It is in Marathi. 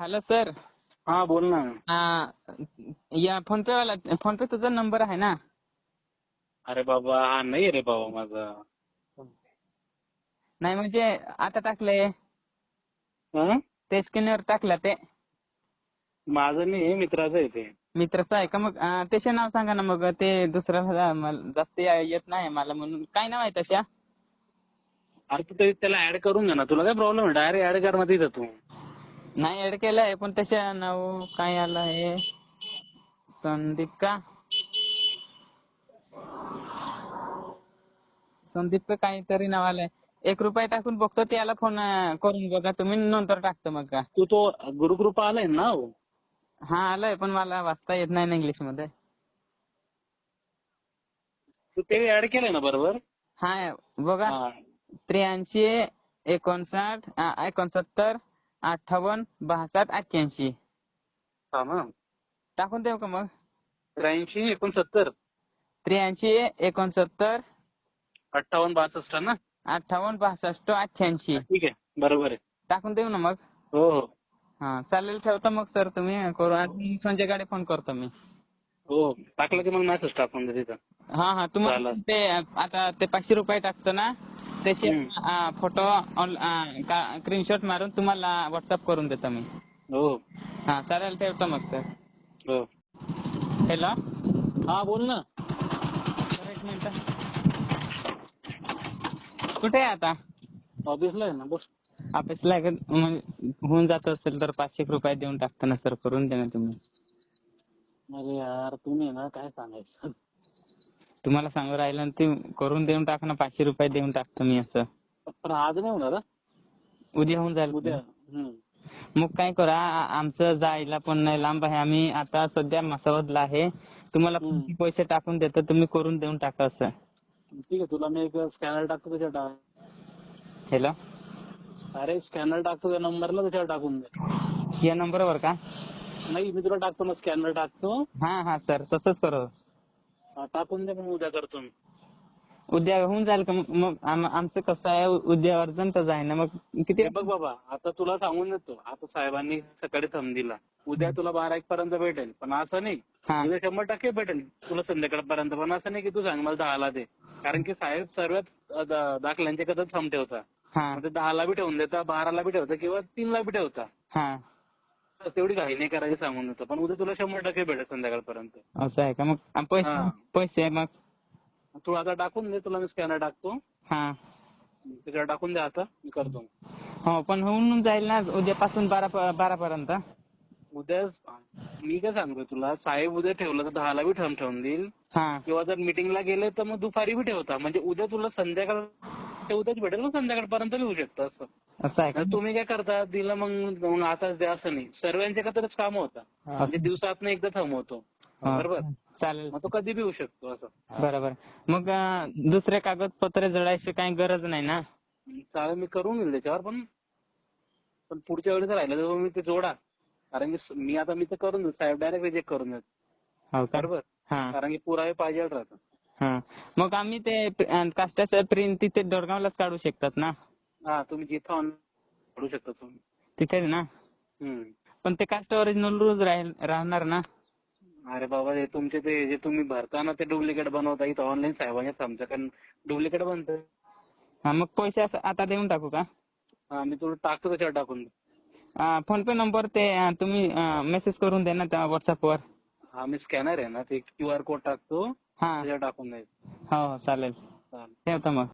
Hello sir. हा बोल ना. आ, या फोनपे वाला फोनपे तुझा नंबर आहे ना? अरे बाबा हा नाही रे बाबा माझा. नाही म्हणजे आता टाकलंय. हं? ते स्कॅनर टाकलं ते. माझं नाही मित्राचं आहे ते. मित्राचं आहे का मग? आ, त्याचे नाव सांगा ना मग. ते दुसऱ्याला मला जास्त या- येत नाही मला म्हणून. काय नाव आहे तशा अरे तू ते- त्याला ऍड करून घे ना. तुला काय प्रॉब्लेम आहे? डायरेक्ट ऍड कर ना तिथं तू. नाही ऍड केलंय पण त्याच्या नाव काय आलं आहे? संदीप का संदीप का काहीतरी नाव आलंय. एक रुपये टाकून बघतो त्याला फोन करून बघा. तुम्ही नंतर टाकतो मग का? तू तो गुरुकृपा आलाय ना हो? हा आलंय पण मला वाचता येत नाही ना इंग्लिशमध्ये. तू ते ऍड केलंय ना बरोबर? हा बघा. त्र्याऐंशी एकोणसाठ एकोणसत्तर अठ्ठावन्न बासष्ट अठ्ठ्याऐंशी हा टाकून देऊ का मग? त्र्याऐंशी एकोणसत्तर. त्र्याऐंशी एकोणसत्तर. अठ्ठावन्न बासष्ट ना? अठ्ठावन्न बासष्ट अठ्ठ्याऐंशी ठीक आहे. बरोबर आहे. टाकून देऊ ना मग? हो हो. हा चालेल ठेवतो मग सर तुम्ही. करू. आणि संजयकडे फोन करतो मी. हो टाकलं की मग मेसेज टाकून दे तिथं. हा हा तुम्हाला चालेल. ते आता ते पाचशे रुपये टाकतो ना? त्याचे फोटो स्क्रीनशॉट मारून तुम्हाला व्हॉट्सअप करून देतो मी. हो. हो चालेल ठेवतो मग सर. हो. हॅलो? हा बोल ना. एक मिनिट. कुठे आहे आता? ऑफिसला आहे ना बोल. ऑफिसला आहे का? म्हणजे होऊन जात असेल तर पाचशे रुपये देऊन टाकतो ना सर करून दे ना तुम्ही. अरे यार तुम्ही ना काय सांगायचं? तुम्हाला सांगू राहिलं ना ते करून देऊन टाक ना पाचशे रुपये देऊन टाकतो मी असं. पण आज नाही होणार हा? उद्या होऊन जाईल. उद्या हम्म. मग काय करा आमचं जायला पण नाही लांब आहे. आम्ही आता सध्या मसावदला आहे. तुम्हाला हम्म. किती पैसे टाकून देतो तुम्ही करून देऊन टाका असं. ठीक आहे तुला मी एक स्कॅनर टाकतो त्याच्यावर टाक. हॅलो? अरे स्कॅनर टाकतो त्या नंबरला त्याच्यावर टाकून दे. या नंबरवर का? नाही मी तुला टाकतो ना स्कॅनर टाकतो. हा हा सर तसंच करू. टाकून दे मग उद्या करतो? मी उद्या होऊन जाईल का मग? मग आम- आमचं कसं आहे उद्या अर्जंटच आहे ना मग किती? हे बघ बाबा आता तुला सांगून देतो. आता साहेबांनी सकाळी थंब दिला. उद्या तुला बारा एक पर्यंत भेटेल. पण असं नाही. हा. उद्या शंभर टक्के भेटेल. तुला संध्याकाळपर्यंत पण असं नाही की तू सांग मला दहाला दे. कारण की साहेब सर्वात अ, दा- दाखल्यांच्या कदा थंब ठेवता. हा. मग ते दहाला बी ठेवून देता बाराला बी ठेवता किंवा तीनला बी ठेवता. हा. तेवढी घाई नाही करायची सांगून देतो. पण उद्या तुला शंभर टक्के भेटेल संध्याकाळपर्यंत. असं आहे का? मग पैसे. पैसे मग? तू आता टाकून दे तुला मी स्कॅनर टाकतो. हा. त्याच्यावर टाकून दे आता मी करतो. हो पण होऊन जाईल ना उद्यापासून बारा प- बारापर्यंत? उद्या मी काय सांगतोय तुला साहेब उद्या ठेवलं तर दहाला बी ठेवून ठेवून देईल. हा. किंवा जर मीटिंगला गेले तर मग दुपारी बी ठेवता. म्हणजे उद्या तुला संध्याकाळ उद्याच भेटेल ना संध्याकाळपर्यंत येऊ शकतं असं. तुम्ही काय करता? दिलं मग आताच द्या असं नाही. सर्वांच्या एकत्रच काम होतं. म्हणजे दिवसात एकदा थमवतो हा. बरोबर? चालेल. मग तो कधी बी होऊ शकतो असं. बरोबर. मग दुसरे कागदपत्रे जळायची काही गरज नाही ना? चालेल मी करून घेईल त्याच्यावर पण पण पुढच्या वेळेस राहिलं तर मी ते जोडा. कारण की मी आता मी तर करून देऊ साहेब डायरेक्ट रिजेक्ट करून देत हो बरोबर? कारण की पुरावे पाहिजे राहतं हा. मग आम्ही ते कास्टाचं प्रिंट तिथे दोडगावलाच काढू शकतात ना? हा तुम्ही जिथं ऑन शकता तुम्ही. तिथेच ना? हम्म. पण ते कास्ट ओरिजिनल रोज राहील राहणार ना? अरे बाबा हे तुमचे ते जे तुम्ही भरता ना ते डुप्लिकेट बनवता इथं ऑनलाईन साहेबांच्या आमच्याकडे डुप्लिकेट बनतं. हा मग पैसे असं आता देऊन टाकू का? हा मी तुला टाकतो त्याच्यावर टाकून. फोन पे नंबर ते अं, तुम्ही मेसेज करून दे ना त्या व्हॉट्सअपवर हा मी स्कॅनर आहे ना ते क्यू आर कोड टाकतो हा. त्याच्यावर टाकून द्यायचं. हो हो चालेल. चालेल. ठेवतो मग.